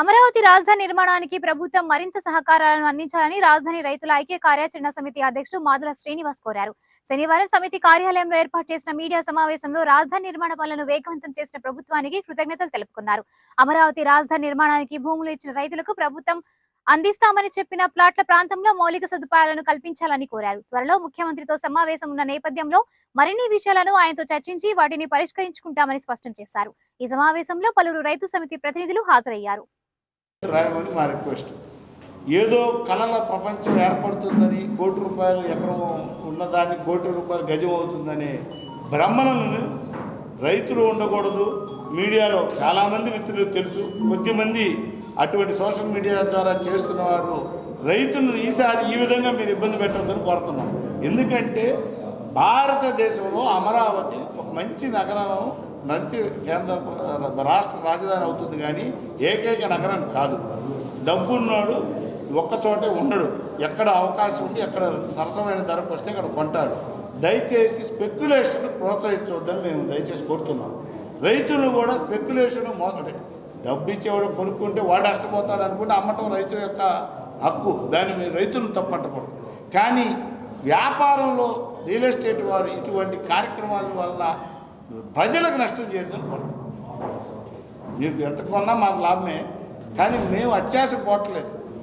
అమరావతి రాజధాని నిర్మాణానికి ప్రభుత్వం మరింత సహకారాలను అందించాలని రాజధాని రైతుల ఐక్య కార్యాచరణ సమితి అధ్యక్షుడు మాధుల శ్రీనివాస్ కోరారు. శనివారం సమితి కార్యాలయంలో ఏర్పాటు చేసిన మీడియా సమావేశంలో రాజధాని నిర్మాణ పనులను వేగవంతం చేసిన ప్రభుత్వానికి కృతజ్ఞతలు తెలుపుకున్నారు. అమరావతి రాజధాని నిర్మాణానికి భూములు ఇచ్చిన రైతులకు ప్రభుత్వం అందిస్తామని చెప్పిన ప్లాట్ల ప్రాంతంలో మౌలిక సదుపాయాలను కల్పించాలని కోరారు. త్వరలో ముఖ్యమంత్రితో సమావేశం ఉన్న నేపథ్యంలో మరిన్ని విషయాలను ఆయనతో చర్చించి వాటిని పరిష్కరించుకుంటామని స్పష్టం చేశారు. ఈ సమావేశంలో పలువురు రైతు సమితి ప్రతినిధులు హాజరయ్యారు. రాయమని మా రిక్వెస్ట్. ఏదో కళల ప్రపంచం ఏర్పడుతుందని కోటి రూపాయలు ఎకరం ఉన్నదాన్ని కోటి రూపాయలు గజం అవుతుందనే భ్రమలను రైతులు ఉండకూడదు. మీడియాలో చాలామంది మిత్రులు తెలుసు. కొద్దిమంది అటువంటి సోషల్ మీడియా ద్వారా చేస్తున్నవారు రైతులను ఈసారి ఈ విధంగా మీరు ఇబ్బంది పెట్టద్దని కోరుతున్నాం. ఎందుకంటే భారతదేశంలో అమరావతి ఒక మంచి నగరం. మంచి కేంద్ర రాష్ట్ర రాజధాని అవుతుంది కానీ ఏకైక నగరం కాదు. డబ్బున్నాడు ఒక్క చోటే ఉండడు. ఎక్కడ అవకాశం ఉండి ఎక్కడ సరసమైన ధరకు వస్తే అక్కడ కొంటాడు. దయచేసి స్పెక్యులేషన్ ప్రోత్సహించవద్దని మేము దయచేసి కోరుతున్నాం. రైతులు కూడా స్పెక్యులేషన్ మొదటి డబ్బు ఇచ్చేవాడు కొనుక్కుంటే వాడు నష్టపోతాడు అనుకుంటే అమ్మటం రైతు యొక్క హక్కు. దాన్ని మీరు రైతులు తప్పట్టకూడదు. కానీ వ్యాపారంలో రియల్ ఎస్టేట్ వారు ఇటువంటి కార్యక్రమాల వల్ల ప్రజలకు నష్టం చేయొద్దని కోరుతున్నాం మీరు ఎంత కొన్నా మాకు లాభమే కానీ మేము అత్యాశ పోవట్లేదు.